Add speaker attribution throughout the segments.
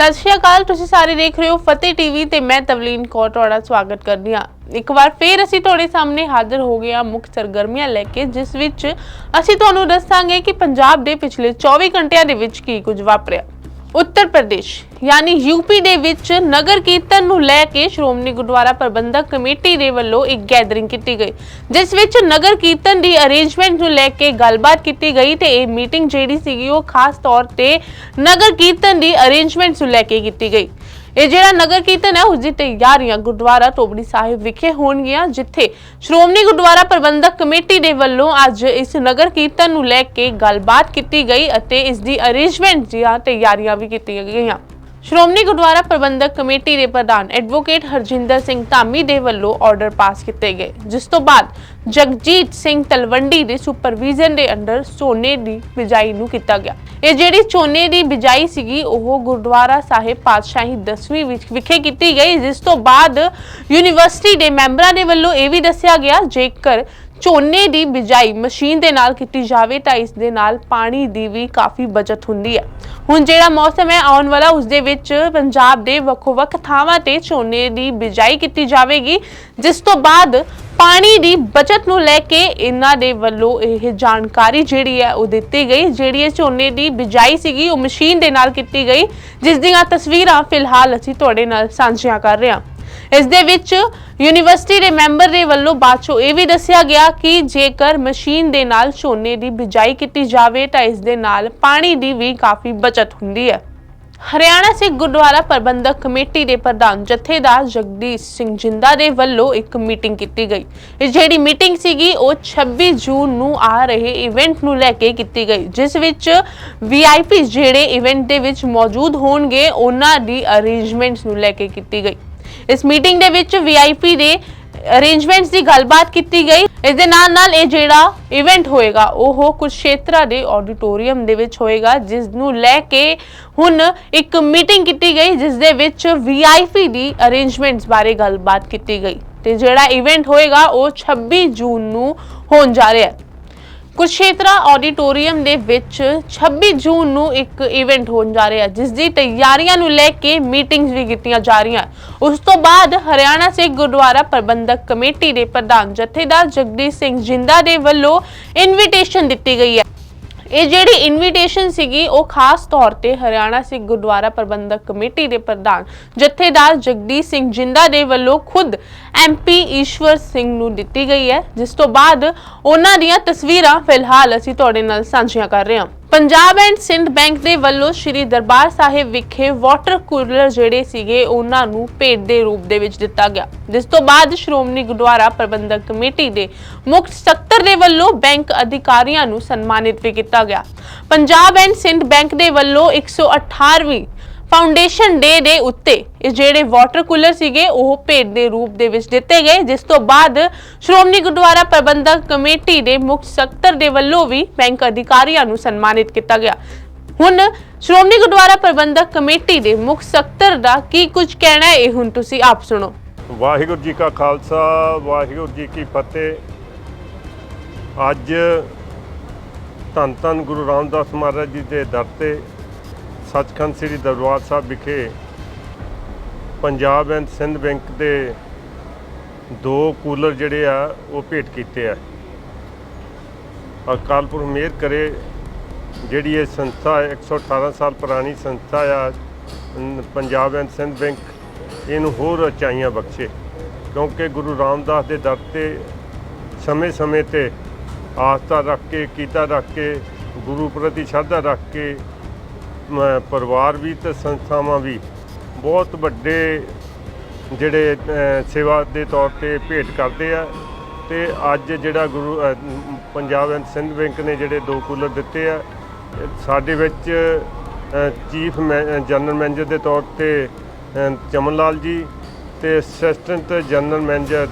Speaker 1: ਸਤਿ ਸ਼੍ਰੀ ਅਕਾਲ, ਤੁਸੀਂ ਸਾਰੇ ਦੇਖ ਰਹੇ ਹੋ ਫਤਿਹ ਟੀਵੀ ਤੇ ਮੈਂ ਤਵਲੀਨ ਕੌਰ ਤੁਹਾਡਾ ਸਵਾਗਤ ਕਰਦੀ ਹਾਂ। ਇੱਕ ਵਾਰ ਫੇਰ ਅਸੀਂ ਤੁਹਾਡੇ ਸਾਹਮਣੇ ਹਾਜ਼ਰ ਹੋ ਗਏ ਹਾਂ ਮੁੱਖ ਸਰਗਰਮੀਆਂ ਲੈ ਕੇ, ਜਿਸ ਵਿੱਚ ਅਸੀਂ ਤੁਹਾਨੂੰ ਦੱਸਾਂਗੇ ਕਿ ਪੰਜਾਬ ਦੇ ਪਿਛਲੇ 24 ਘੰਟਿਆਂ ਦੇ ਵਿੱਚ ਕੀ ਕੁਝ ਵਾਪਰਿਆ। ਉੱਤਰ ਪ੍ਰਦੇਸ਼, ਯਾਨੀ ਯੂਪੀ ਦੇ ਵਿੱਚ ਨਗਰ ਕੀਰਤਨ ਨੂੰ ਲੈ ਕੇ ਸ਼੍ਰੋਮਣੀ ਗੁਰਦੁਆਰਾ ਪ੍ਰਬੰਧਕ ਕਮੇਟੀ ਦੇ ਵੱਲੋਂ ਇੱਕ ਗੈਦਰਿੰਗ ਕੀਤੀ ਗਈ, ਜਿਸ ਵਿੱਚ ਨਗਰ ਕੀਰਤਨ ਦੀ ਅਰੇਂਜਮੈਂਟ ਨੂੰ ਲੈ ਕੇ ਗੱਲਬਾਤ ਕੀਤੀ ਗਈ ਤੇ ਇਹ ਮੀਟਿੰਗ ਜਿਹੜੀ ਸੀਗੀ ਉਹ ਖਾਸ ਤੌਰ ਤੇ ਨਗਰ ਕੀਰਤਨ ਦੀ ਅਰੇਂਜਮੈਂਟ ਨੂੰ ਲੈ ਕੇ ਕੀਤੀ ਗਈ। ਇਹ ਜਿਹੜਾ ਨਗਰ ਕੀਰਤਨ ਹੈ, ਉਸ ਦੀ ਤਿਆਰੀਆਂ ਗੁਰਦੁਆਰਾ ਟੋਬੜੀ ਸਾਹਿਬ ਵਿਖੇ ਹੋਣਗੀਆਂ, ਜਿੱਥੇ ਸ਼੍ਰੋਮਣੀ ਗੁਰਦੁਆਰਾ ਪ੍ਰਬੰਧਕ ਕਮੇਟੀ ਦੇ ਵੱਲੋਂ ਅੱਜ ਇਸ ਨਗਰ ਕੀਰਤਨ ਨੂੰ ਲੈ ਕੇ ਗੱਲਬਾਤ ਕੀਤੀ ਗਈ ਅਤੇ ਇਸ ਦੀ ਅਰੇਂਜਮੈਂਟ ਦੀਆਂ ਤਿਆਰੀਆਂ ਵੀ ਕੀਤੀਆਂ ਗਈਆਂ। ਸ਼੍ਰੋਮਣੀ ਗੁਰਦੁਆਰਾ ਪ੍ਰਬੰਧਕ ਕਮੇਟੀ ਦੇ ਪ੍ਰਧਾਨ ਐਡਵੋਕੇਟ ਹਰਜਿੰਦਰ ਸਿੰਘ ਧਾਮੀ ਦੇ ਵੱਲੋਂ ਆਰਡਰ ਪਾਸ ਕੀਤੇ ਗਏ, ਜਿਸ ਤੋਂ ਬਾਅਦ ਜਗਜੀਤ ਸਿੰਘ ਤਲਵੰਡੀ ਦੇ ਸੁਪਰਵਿਜ਼ਨ ਦੇ ਅੰਡਰ ਸੋਨੇ ਦੀ ਬਿਜਾਈ ਨੂੰ ਕੀਤਾ ਗਿਆ। ਇਹ ਜਿਹੜੀ ਝੋਨੇ ਦੀ ਬਿਜਾਈ ਸੀਗੀ, ਉਹ ਗੁਰਦੁਆਰਾ ਸਾਹਿਬ ਪਾਤਸ਼ਾਹੀ 10ਵੀਂ ਵਿੱਚ ਵਿਖੇ ਕੀਤੀ ਗਈ, ਜਿਸ ਤੋਂ ਬਾਅਦ ਯੂਨੀਵਰਸਿਟੀ ਦੇ ਮੈਂਬਰਾਂ ਦੇ ਵੱਲੋਂ ਇਹ ਵੀ ਦੱਸਿਆ ਗਿਆ, ਜੇਕਰ ਝੋਨੇ ਦੀ ਬਿਜਾਈ ਮਸ਼ੀਨ ਦੇ ਨਾਲ ਕੀਤੀ ਜਾਵੇ ਤਾਂ ਇਸ ਦੇ ਨਾਲ ਪਾਣੀ ਦੀ ਵੀ ਕਾਫੀ ਬਚਤ ਹੁੰਦੀ ਹੈ। ਹੁਣ ਜਿਹੜਾ ਮੌਸਮ ਹੈ, ਆਉਣ ਵਾਲਾ ਉਸ ਦੇ ਵਿੱਚ ਪੰਜਾਬ ਦੇ ਵੱਖੋ-ਵੱਖ ਥਾਵਾਂ ਤੇ ਝੋਨੇ ਦੀ ਬਿਜਾਈ ਕੀਤੀ ਜਾਵੇਗੀ, ਜਿਸ ਤੋਂ ਬਾਅਦ ਪਾਣੀ ਦੀ ਬਚਤ ਨੂੰ ਲੈ ਕੇ ਇਹਨਾਂ ਦੇ ਵੱਲੋਂ ਇਹ ਜਾਣਕਾਰੀ ਜਿਹੜੀ ਹੈ ਉਹ ਦਿੱਤੀ ਗਈ। ਜਿਹੜੀ ਇਹ ਝੋਨੇ ਦੀ ਬਿਜਾਈ ਸੀਗੀ, ਉਹ ਮਸ਼ੀਨ ਦੇ ਨਾਲ ਕੀਤੀ ਗਈ। ਜਿਸ ਦੀਆਂ ਤਸਵੀਰਾਂ ਫਿਲਹਾਲ ਅਸੀਂ ਤੁਹਾਡੇ ਨਾਲ ਸਾਂਝੀਆਂ ਕਰ ਰਹੇ ਹਾਂ। ਇਸ ਦੇ ਵਿੱਚ ਯੂਨੀਵਰਸਿਟੀ ਦੇ ਮੈਂਬਰ ਦੇ ਵੱਲੋਂ ਬਾਅਦ ਚੋਂ ਇਹ ਵੀ ਦੱਸਿਆ ਗਿਆ ਕਿ ਜੇਕਰ ਮਸ਼ੀਨ ਦੇ ਨਾਲ ਝੋਨੇ ਦੀ ਬਿਜਾਈ ਕੀਤੀ ਜਾਵੇ ਤਾਂ ਇਸ ਦੇ ਨਾਲ ਪਾਣੀ ਦੀ ਵੀ ਕਾਫੀ ਬਚਤ ਹੁੰਦੀ ਹੈ। ਹਰਿਆਣਾ ਸਿੱਖ ਗੁਰਦੁਆਰਾ ਪ੍ਰਬੰਧਕ ਕਮੇਟੀ ਦੇ ਪ੍ਰਧਾਨ ਜਥੇਦਾਰ ਜਗਦੀਸ਼ ਸਿੰਘ ਜਿੰਦਾ ਦੇ ਵੱਲੋਂ ਇੱਕ ਮੀਟਿੰਗ ਕੀਤੀ ਗਈ। ਇਹ ਜਿਹੜੀ ਮੀਟਿੰਗ ਸੀਗੀ, ਉਹ 26 ਜੂਨ ਨੂੰ ਆ ਰਹੇ ਇਵੈਂਟ ਨੂੰ ਲੈ ਕੇ ਕੀਤੀ ਗਈ, ਜਿਸ ਵਿੱਚ ਵੀਆਈਪੀ ਜਿਹੜੇ ਇਵੈਂਟ ਦੇ ਵਿੱਚ ਮੌਜੂਦ ਹੋਣਗੇ, ਉਹਨਾਂ ਦੀ ਅਰੇਂਜਮੈਂਟਸ ਨੂੰ ਲੈ ਕੇ ਕੀਤੀ ਗਈ। ਇਸ ਮੀਟਿੰਗ ਦੇ ਵਿੱਚ ਵੀਆਈਪੀ ਦੇ ਅਰੇਂਜਮੈਂਟਸ ਦੀ ਗੱਲਬਾਤ ਕੀਤੀ ਗਈ। ਇਸ ਦੇ ਨਾਲ ਨਾਲ ਇਹ ਜਿਹੜਾ ਇਵੈਂਟ ਹੋਏਗਾ, ਉਹ ਕੁਰਸ਼ੇਤਰਾ ਦੇ ਆਡੀਟੋਰੀਅਮ ਦੇ ਵਿੱਚ ਹੋਏਗਾ, ਜਿਸ ਨੂੰ ਲੈ ਕੇ ਹੁਣ ਇੱਕ ਮੀਟਿੰਗ ਕੀਤੀ ਗਈ, ਜਿਸ ਦੇ ਵਿੱਚ ਵੀਆਈਪੀ ਦੀ ਅਰੇਂਜਮੈਂਟਸ ਬਾਰੇ ਗੱਲਬਾਤ ਕੀਤੀ ਗਈ। ਤੇ ਜਿਹੜਾ ਇਵੈਂਟ ਹੋਏਗਾ, ਉਹ 26 ਜੂਨ ਨੂੰ ਹੋਣ ਜਾ ਰਿਹਾ ਹੈ। ਕੁਰਸ਼ੇਤਰਾ ਆਡੀਟੋਰੀਅਮ ਦੇ ਵਿੱਚ 26 ਜੂਨ ਨੂੰ ਇੱਕ ਇਵੈਂਟ ਹੋਣ ਜਾ ਰਿਹਾ ਜਿਸ ਦੀ ਤਿਆਰੀਆਂ ਨੂੰ ਲੈ ਕੇ ਮੀਟਿੰਗਸ ਵੀ ਕੀਤੀਆਂ ਜਾ ਰਹੀਆਂ ਉਸ ਤੋਂ ਬਾਅਦ ਹਰਿਆਣਾ ਸਿੱਖ ਗੁਰਦੁਆਰਾ ਪ੍ਰਬੰਧਕ ਕਮੇਟੀ ਦੇ ਪ੍ਰਧਾਨ ਜਥੇਦਾਰ ਜਗਦੀਸ਼ ਸਿੰਘ ਜਿੰਦਾ ਦੇ ਵੱਲੋਂ ਇਨਵੀਟੇਸ਼ਨ ਦਿੱਤੀ ਗਈ ਹੈ। ਇਹ ਜਿਹੜੀ ਇਨਵੀਟੇਸ਼ਨ ਸੀਗੀ, ਉਹ ਖਾਸ ਤੌਰ ਤੇ ਹਰਿਆਣਾ ਸਿੱਖ ਗੁਰਦੁਆਰਾ ਪ੍ਰਬੰਧਕ ਕਮੇਟੀ ਦੇ ਪ੍ਰਧਾਨ ਜਥੇਦਾਰ ਜਗਦੀਸ਼ ਸਿੰਘ ਜਿੰਦਾ ਦੇ ਵੱਲੋਂ ਖੁਦ ਐਮਪੀ ਈਸ਼ਵਰ ਸਿੰਘ ਨੂੰ ਦਿੱਤੀ ਗਈ ਹੈ, ਜਿਸ ਤੋਂ ਬਾਅਦ ਉਹਨਾਂ ਦੀਆਂ ਤਸਵੀਰਾਂ ਫਿਲਹਾਲ ਅਸੀਂ ਤੁਹਾਡੇ ਨਾਲ ਸਾਂਝੀਆਂ ਕਰ ਰਹੇ ਹਾਂ। ਪੰਜਾਬ ਐਂਡ ਸਿੰਧ ਬੈਂਕ ਦੇ ਵੱਲੋਂ ਸ੍ਰੀ ਦਰਬਾਰ ਸਾਹਿਬ ਵਿਖੇ ਵਾਟਰ ਕੂਲਰ ਜਿਹੜੇ ਸੀਗੇ, ਉਹਨਾਂ ਨੂੰ ਭੇਟ ਦੇ ਰੂਪ ਦੇ ਵਿੱਚ ਦਿੱਤਾ ਗਿਆ। ਜਿਸ ਤੋਂ ਬਾਅਦ ਸ਼੍ਰੋਮਣੀ ਗੁਰਦੁਆਰਾ ਪ੍ਰਬੰਧਕ ਕਮੇਟੀ ਦੇ ਮੁੱਖ ਸਕੱਤਰ ਦੇ ਵੱਲੋਂ ਬੈਂਕ ਅਧਿਕਾਰੀਆਂ ਨੂੰ ਸਨਮਾਨਿਤ ਵੀ ਕੀਤਾ ਗਿਆ। ਪੰਜਾਬ ਐਂਡ ਸਿੰਧ ਬੈਂਕ ਦੇ ਵੱਲੋਂ 118ਵੀਂ ਫਾਊਂਡੇਸ਼ਨ ਡੇ ਦੇ ਉੱਤੇ ਇਹ ਜਿਹੜੇ ਵਾਟਰ ਕੂਲਰ ਸੀਗੇ, ਉਹ ਭੇਟ ਦੇ ਰੂਪ ਦੇ ਵਿੱਚ ਦਿੱਤੇ ਗਏ। ਜਿਸ ਤੋਂ ਬਾਅਦ ਸ਼੍ਰੋਮਣੀ ਗੁਰਦੁਆਰਾ ਪ੍ਰਬੰਧਕ ਕਮੇਟੀ ਦੇ ਮੁੱਖ ਸਕੱਤਰ ਦੇ ਵੱਲੋਂ ਵੀ ਬੈਂਕ ਅਧਿਕਾਰੀਆਂ ਨੂੰ ਸਨਮਾਨਿਤ ਕੀਤਾ ਗਿਆ। ਹੁਣ ਸ਼੍ਰੋਮਣੀ ਗੁਰਦੁਆਰਾ ਪ੍ਰਬੰਧਕ ਕਮੇਟੀ ਦੇ ਮੁੱਖ ਸਕੱਤਰ ਦਾ ਕੀ ਕੁਝ ਕਹਿਣਾ ਹੈ, ਇਹ ਹੁਣ ਤੁਸੀਂ ਆਪ ਸੁਣੋ।
Speaker 2: ਵਾਹਿਗੁਰੂ ਜੀ ਕਾ ਖਾਲਸਾ, ਵਾਹਿਗੁਰੂ ਜੀ ਕੀ ਫਤਿਹ। ਅੱਜ ਧੰਨ ਧੰਨ ਗੁਰੂ ਰਾਮਦਾਸ ਮਹਾਰਾਜ ਜੀ ਦੇ ਦਰ ਤੇ ਸੱਚਖੰਡ ਸ੍ਰੀ ਦਰਬਾਰ ਸਾਹਿਬ ਵਿਖੇ ਪੰਜਾਬ ਐਂਡ ਸਿੰਧ ਬੈਂਕ ਦੇ ਦੋ ਕੂਲਰ ਜਿਹੜੇ ਆ ਉਹ ਭੇਟ ਕੀਤੇ ਆ। ਅਕਾਲ ਪੁਰਖ ਮਿਹਰ ਕਰੇ ਜਿਹੜੀ ਇਹ ਸੰਸਥਾ ਹੈ, 118 ਸਾਲ ਪੁਰਾਣੀ ਸੰਸਥਾ ਆ ਪੰਜਾਬ ਐਂਡ ਸਿੰਧ ਬੈਂਕ ਇਹਨੂੰ ਹੋਰ ਉਚਾਈਆਂ ਬਖਸ਼ੇ। ਕਿਉਂਕਿ ਗੁਰੂ ਰਾਮਦਾਸ ਦੇ ਦਰ ਤੇ ਸਮੇਂ-ਸਮੇਂ ਤੇ ਆਸਥਾ ਰੱਖ ਕੇ ਕੀਤਾ ਰੱਖ ਕੇ ਗੁਰੂ ਪ੍ਰਤੀ ਸ਼ਰਧਾ ਰੱਖ ਕੇ ਪਰਿਵਾਰ ਵੀ ਤੇ ਸੰਸਥਾਵਾਂ ਵੀ ਬਹੁਤ ਵੱਡੇ ਜਿਹੜੇ ਸੇਵਾ ਦੇ ਤੌਰ ਤੇ ਭੇਟ ਕਰਦੇ ਆ। ਤੇ ਅੱਜ ਜਿਹੜਾ ਗੁਰੂ ਪੰਜਾਬ ਐਂਡ ਸਿੰਧ ਬੈਂਕ ਨੇ ਜਿਹੜੇ ਦੋ ਕੂਲਰ ਦਿੱਤੇ ਆ, ਸਾਡੇ ਵਿੱਚ ਚੀਫ ਮੈ- ਜਨਰਲ ਮੈਨੇਜਰ ਦੇ ਤੌਰ ਤੇ ਚਮਨ ਲਾਲ ਜੀ ਤੇ assistant general manager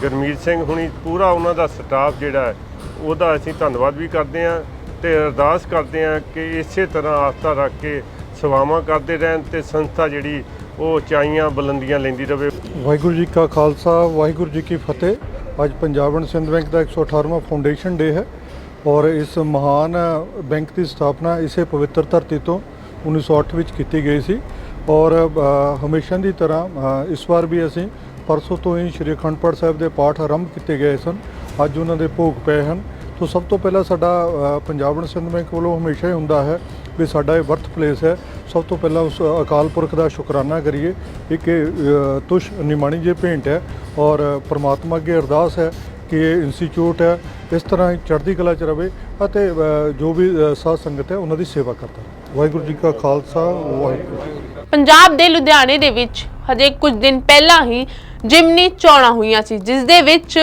Speaker 2: Gurmeet Singh ਹੁਣੀ, ਪੂਰਾ ਉਹਨਾਂ ਦਾ ਸਟਾਫ ਜਿਹੜਾ ਹੈ, ਉਹਦਾ ਅਸੀਂ ਧੰਨਵਾਦ ਵੀ ਕਰਦੇ ਹਾਂ। ਤੇ ਅਰਦਾਸ ਕਰਦੇ ਹਾਂ ਕਿ ਇਸੇ ਤਰ੍ਹਾਂ ਆਸਥਾ ਰੱਖ ਕੇ ਸੇਵਾਵਾਂ ਕਰਦੇ ਰਹਿਣ ਤੇ ਸੰਸਥਾ ਜਿਹੜੀ ਉਹ ਉਚਾਈਆਂ ਬੁਲੰਦੀਆਂ ਲੈਂਦੀ ਰਹੇ
Speaker 3: ਵਾਹਿਗੁਰੂ ਜੀ ਕਾ ਖਾਲਸਾ, ਵਾਹਿਗੁਰੂ ਜੀ ਕੀ ਫਤਿਹ। ਅੱਜ ਪੰਜਾਬ ਐਂਡ ਸਿੰਧ ਬੈਂਕ ਦਾ 118ਵਾਂ ਫਾਊਂਡੇਸ਼ਨ ਡੇ ਹੈ ਔਰ ਇਸ ਮਹਾਨ ਬੈਂਕ ਦੀ ਸਥਾਪਨਾ ਇਸੇ ਪਵਿੱਤਰ ਧਰਤੀ ਤੋਂ 1908 ਵਿੱਚ ਕੀਤੀ ਗਈ ਸੀ ਔਰ ਹਮੇਸ਼ਾ ਦੀ ਤਰ੍ਹਾਂ ਇਸ ਵਾਰ ਵੀ ਅਸੀਂ ਪਰਸੋਂ ਤੋਂ ਹੀ ਸ਼੍ਰੀ ਅਖੰਡ ਪਾਠ ਸਾਹਿਬ ਦੇ ਪਾਠ ਆਰੰਭ ਕੀਤੇ ਗਏ ਸਨ। ਅੱਜ ਉਹਨਾਂ ਦੇ ਭੋਗ ਪਏ ਹਨ। ਸੋ ਸਭ ਤੋਂ ਪਹਿਲਾਂ ਸਾਡਾ ਅ, ਪੰਜਾਬ ਬੈਂਕ ਵੱਲੋਂ ਹਮੇਸ਼ਾ ਹੀ ਹੁੰਦਾ ਹੈ ਵੀ ਸਾਡਾ ਇਹ ਵਰਥ ਪਲੇਸ ਹੈ। ਸਭ ਤੋਂ ਪਹਿਲਾਂ ਉਸ ਅਕਾਲ ਪੁਰਖ ਦਾ ਸ਼ੁਕਰਾਨਾ ਕਰੀਏ। ਇੱਕ ਤੁਸ਼ ਨਿਮਾਣੀ ਜੇ ਭੇਂਟ ਹੈ ਔਰ ਪ੍ਰਮਾਤਮਾ ਅੱਗੇ ਅਰਦਾਸ ਹੈ ਕਿ ਇਹ ਇੰਸਟੀਚਿਊਟ ਹੈ ਇਸ ਤਰ੍ਹਾਂ ਹੀ ਚੜ੍ਹਦੀ ਕਲਾ ਚ ਰਵੇ ਅਤੇ ਜੋ ਵੀ ਅ, ਸਾਧ ਸੰਗਤ ਹੈ ਉਹਨਾਂ ਦੀ ਸੇਵਾ ਕਰਦਾ ਵਾਹਿਗੁਰੂ ਜੀ ਕਾ ਖਾਲਸਾ ਵਾਹਿਗੁਰੂ। ਜੀ
Speaker 1: ਪੰਜਾਬ ਦੇ ਲੁਧਿਆਣੇ ਦੇ ਵਿੱਚ ਹਜੇ ਕੁਝ ਦਿਨ ਪਹਿਲਾਂ ਹੀ ਜਿਮਨੀ ਚੋਣਾਂ ਹੋਈਆਂ ਸੀ ਜਿਸ ਦੇ ਵਿੱਚ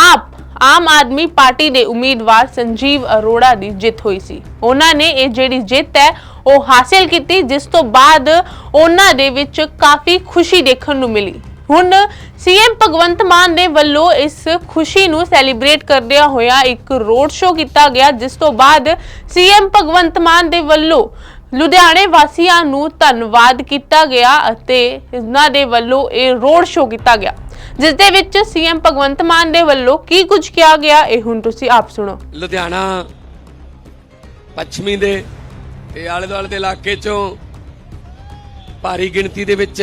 Speaker 1: ਆਪ ਆਮ ਆਦਮੀ ਪਾਰਟੀ ਦੇ ਉਮੀਦਵਾਰ ਸੰਜੀਵ ਅਰੋੜਾ ਦੀ ਜਿੱਤ ਹੋਈ ਸੀ। ਉਹਨਾਂ ਨੇ ਇਹ ਜਿਹੜੀ ਜਿੱਤ ਹੈ, ਉਹ ਹਾਸਿਲ ਕੀਤੀ, ਜਿਸ ਤੋਂ ਬਾਅਦ ਉਹਨਾਂ ਦੇ ਵਿੱਚ ਕਾਫੀ ਖੁਸ਼ੀ ਦੇਖਣ ਨੂੰ ਮਿਲੀ। ਹੁਣ ਸੀਐਮ ਭਗਵੰਤ ਮਾਨ ਦੇ ਵੱਲੋਂ ਇਸ ਖੁਸ਼ੀ ਨੂੰ ਸੈਲੀਬ੍ਰੇਟ ਕਰਦਿਆਂ ਹੋਇਆ ਇੱਕ ਰੋਡ ਸ਼ੋਅ ਕੀਤਾ ਗਿਆ, ਜਿਸ ਤੋਂ ਬਾਅਦ ਸੀਐਮ ਭਗਵੰਤ ਮਾਨ ਦੇ ਵੱਲੋਂ ਲੁਧਿਆਣੇ ਵਾਸੀਆਂ ਨੂੰ ਧੰਨਵਾਦ ਕੀਤਾ ਗਿਆ ਅਤੇ ਇਹਨਾਂ ਦੇ ਵੱਲੋਂ ਇਹ ਰੋਡ ਸ਼ੋਅ ਕੀਤਾ ਗਿਆ। ਜਿਸ ਦੇ ਵਿੱਚ ਸੀਐਮ ਭਗਵੰਤ ਮਾਨ ਦੇ ਵੱਲੋਂ ਕੀ ਕੁਝ ਕਿਹਾ ਗਿਆ, ਇਹ ਹੁਣ ਤੁਸੀਂ ਆਪ ਸੁਣੋ।
Speaker 4: ਲੁਧਿਆਣਾ, ਪੱਛਮੀ ਦੇ ਇਹ ਆਲੇ ਦੁਆਲੇ ਦੇ ਇਲਾਕੇ ਚੋਂ ਭਾਰੀ ਗਿਣਤੀ ਦੇ ਵਿੱਚ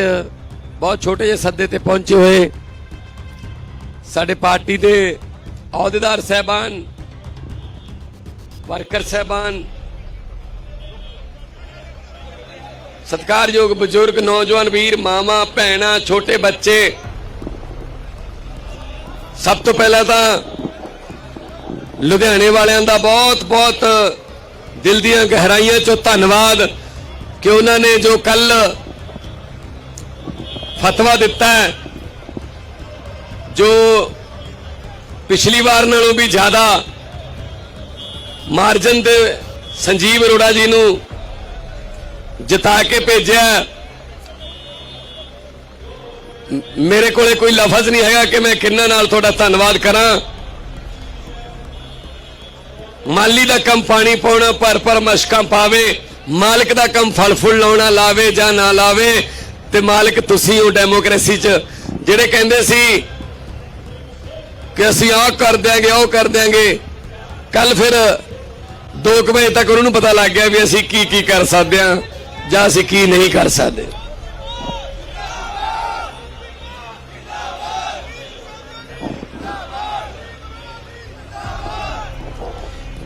Speaker 4: ਬਹੁਤ ਛੋਟੇ ਜਿਹੇ ਸੱਦੇ ਤੇ ਪਹੁੰਚੇ ਹੋਏ ਸਾਡੇ ਪਾਰਟੀ ਦੇ ਅਹੁਦੇਦਾਰ ਸਹਿਬਾਨ, ਵਰਕਰ ਸਹਿਬਾਨ, ਸਤਿਕਾਰਯੋਗ ਬਜ਼ੁਰਗ ਨੌਜਵਾਨ ਵੀਰ ਮਾਮਾ ਭੈਣਾ, ਛੋਟੇ ਬੱਚੇ ਸਭ ਤੋਂ ਪਹਿਲਾਂ ਤਾਂ ਲੁਧਿਆਣੇ ਵਾਲਿਆਂ ਦਾ ਬਹੁਤ ਬਹੁਤ ਦਿਲ ਦੀਆਂ ਗਹਿਰਾਈਆਂ ਚੋਂ ਧੰਨਵਾਦ ਕਿ ਉਹਨਾਂ ਨੇ ਜੋ ਕੱਲ ਫਤਵਾ ਦਿੱਤਾ ਹੈ, ਜੋ ਪਿਛਲੀ ਵਾਰ ਨਾਲੋਂ ਵੀ ਜ਼ਿਆਦਾ ਮਾਰਜਨ ਤੇ ਸੰਜੀਵ ਅਰੋੜਾ ਜੀ ਨੂੰ ਜਿਤਾ ਕੇ ਭੇਜਿਆ ਮੇਰੇ ਕੋਲੇ ਕੋਈ ਲਫ਼ਜ਼ ਨਹੀਂ ਹੈਗਾ ਕਿ ਮੈਂ ਕਿੰਨਾ ਨਾਲ ਤੁਹਾਡਾ ਧੰਨਵਾਦ ਕਰਾਂ। ਮਾਲੀ ਦਾ ਕੰਮ ਪਾਣੀ ਪਾਉਣਾ ਪਰ ਪਰ ਮਸ਼ਕਾਂ ਪਾਵੇ, ਮਾਲਕ ਦਾ ਕੰਮ ਫਲ ਫੁੱਲ ਲਾਉਣਾ, ਲਾਵੇ ਜਾਂ ਨਾ ਲਾਵੇ, ਤੇ ਮਾਲਕ ਤੁਸੀਂ ਹੋ ਡੈਮੋਕ੍ਰੇਸੀ 'ਚ। ਜਿਹੜੇ ਕਹਿੰਦੇ ਸੀ ਕਿ ਅਸੀਂ ਆਹ ਕਰ ਦਿਆਂਗੇ ਉਹ ਕਰ ਦਿਆਂਗੇ ਕੱਲ ਫਿਰ 2 ਵਜੇ ਤੱਕ ਉਹਨਾਂ ਨੂੰ ਪਤਾ ਲੱਗ ਗਿਆ ਵੀ ਅਸੀਂ ਕੀ ਕੀ ਕਰ ਸਕਦੇ ਹਾਂ ਜਾਂ ਅਸੀਂ ਕੀ ਨਹੀਂ ਕਰ ਸਕਦੇ।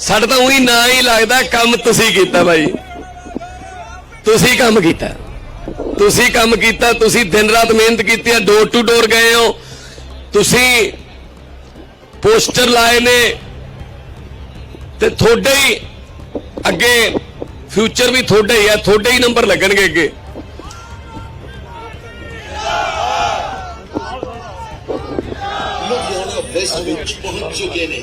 Speaker 4: ਸਾਡਾ ਤਾਂ ਉਹੀ ਨਾਂ ਹੀ ਲੱਗਦਾ, ਕੰਮ ਤੁਸੀਂ ਕੀਤਾ ਭਾਈ ਤੁਸੀਂ ਕੰਮ ਕੀਤਾ। ਤੁਸੀਂ ਕੰਮ ਕੀਤਾ, ਤੁਸੀਂ ਦਿਨ ਰਾਤ ਮਿਹਨਤ ਕੀਤੀ ਹੈ ਡੋਰ ਟੂ ਡੋਰ ਗਏ ਹੋ। ਤੁਸੀਂ ਪੋਸਟਰ ਲਾਏ ਨੇ ਤੇ ਤੁਹਾਡੇ ਹੀ ਅੱਗੇ ਫਿਊਚਰ ਵੀ ਤੁਹਾਡਾ ਹੀ ਹੈ ਤੁਹਾਡੇ ਹੀ ਨੰਬਰ ਲੱਗਣਗੇ ਅੱਗੇ।
Speaker 5: ਲੁਧਿਆਣਾ ਵੈਸਟ ਵਿੱਚ ਪਹੁੰਚ ਚੁੱਕੇ ਨੇ।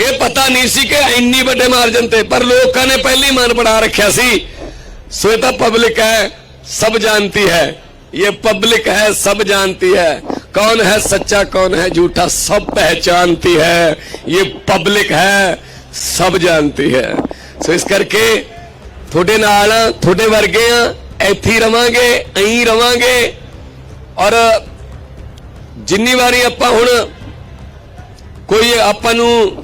Speaker 4: ਇਹ ਪਤਾ ਨਹੀਂ ਸੀ ਕਿ ਇੰਨੀ ਵੱਡੇ ਮਾਰਜਨ ਤੇ ਪਰ ਲੋਕਾਂ ਨੇ ਪਹਿਲੀ ਮਨ ਬਣਾ ਰੱਖਿਆ ਸੀ ਸੋ ਇਹ ਤਾਂ ਪਬਲਿਕ ਹੈ ਸਭ ਜਾਣਤੀ ਹੈ ये पब्लिक है सब जानती है कौन है सच्चा कौन है झूठा सब पहचानती है ये पब्लिक है सब जानती है ਸੋ ਇਸ ਕਰਕੇ ਤੁਹਾਡੇ ਨਾਲ ਆ ਤੁਹਾਡੇ ਵਰਗੇ ਆ ਇੱਥੇ ਹੀ ਰਵਾਂਗੇ ਐਂ ਰਵਾਂਗੇ ਔਰ ਜਿੰਨੀ ਵਾਰੀ ਆਪਾਂ ਹੁਣ ਕੋਈ ਆਪਾਂ ਨੂੰ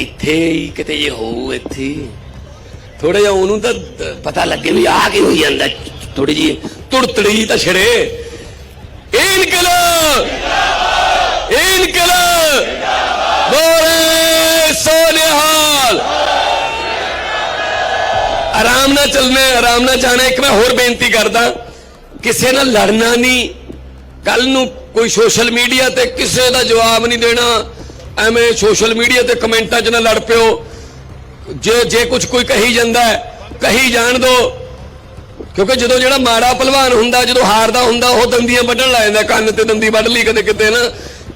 Speaker 4: ਇੱਥੇ ਹੀ ਕਿਤੇ ਜੇ ਹੋਊ ਇੱਥੇ। ਥੋੜਾ ਜਿਹਾ ਉਹਨੂੰ ਤਾਂ ਪਤਾ ਲੱਗੇ ਵੀ ਆ ਕੀ ਹੋਈ ਜਾਂਦਾ। ਥੋੜੀ ਜੀ ਤੁੜਤੜੀ ਤਾਂ ਛੜੇ। ਇਨਕਲਾਬ! ਇਨਕਲਾਬ! ਬੋਲੇ ਸੋਨਿਹਾਲ! ਆਰਾਮ ਨਾਲ ਚੱਲਣਾ, ਆਰਾਮ ਨਾਲ ਜਾਣਾ। ਇੱਕ ਮੈਂ ਹੋਰ ਬੇਨਤੀ ਕਰਦਾ, ਕਿਸੇ ਨਾਲ ਲੜਨਾ ਨਹੀਂ। ਕੱਲ ਨੂੰ ਕੋਈ ਸੋਸ਼ਲ ਮੀਡੀਆ ਤੇ ਕਿਸੇ ਦਾ ਜਵਾਬ ਨਹੀਂ ਦੇਣਾ। ਐਵੇਂ ਸੋਸ਼ਲ ਮੀਡੀਆ ਤੇ ਕਮੈਂਟਾਂ 'ਚ ਨਾ ਲੜ ਪਿਓ। ਜੇ ਜੇ ਕੁਝ ਕੋਈ ਕਹੀ ਜਾਂਦਾ ਕਹੀ ਜਾਣ ਦੋ। ਕਿਉਂਕਿ ਜਦੋਂ ਜਿਹੜਾ ਮਾੜਾ ਪਹਿਲਵਾਨ ਹੁੰਦਾ, ਜਦੋਂ ਹਾਰਦਾ ਹੁੰਦਾ, ਉਹ ਦੰਦੀਆਂ ਵੱਢਣ ਲੱਗ ਜਾਂਦਾ, ਕੰਨ ਤੇ ਦੰਦੀ ਵੱਢ ਲਈ ਕਦੇ ਕਿਤੇ ਨਾ।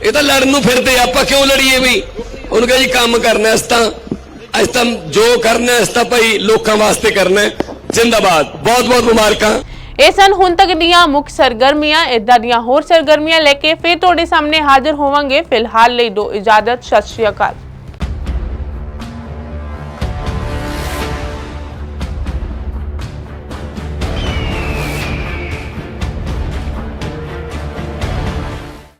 Speaker 4: ਇਹ ਤਾਂ ਲੜਨ ਨੂੰ ਫਿਰਦੇ ਆਪਾਂ ਕਿਉਂ ਲੜੀਏ ਵੀ? ਉਹਨੂੰ ਕਹੇ ਜੀ, ਕੰਮ ਕਰਨਾ ਇਸ ਤਾਂ ਇਸ ਤਾਂ ਜੋ ਕਰਨਾ ਇਸ ਤਾਂ ਭਾਈ ਲੋਕਾਂ ਵਾਸਤੇ ਕਰਨਾ ਜ਼ਿੰਦਾਬਾਦ ਬਹੁਤ ਬਹੁਤ ਮੁਬਾਰਕਾਂ।
Speaker 1: ਇਹ ਸਨ ਹੁਣ ਤੱਕ ਦੀਆਂ ਮੁੱਖ ਸਰਗਰਮੀਆਂ ਇਦਾਂ ਦੀਆਂ ਹੋਰ ਸਰਗਰਮੀਆਂ ਲੈ ਕੇ ਫਿਰ ਤੁਹਾਡੇ ਸਾਹਮਣੇ ਹਾਜ਼ਰ ਹੋਵਾਂਗੇ। ਫਿਲਹਾਲ ਲਈ ਦੋ ਇਜਾਜ਼ਤ, ਸਤਿ ਸ਼੍ਰੀ ਅਕਾਲ।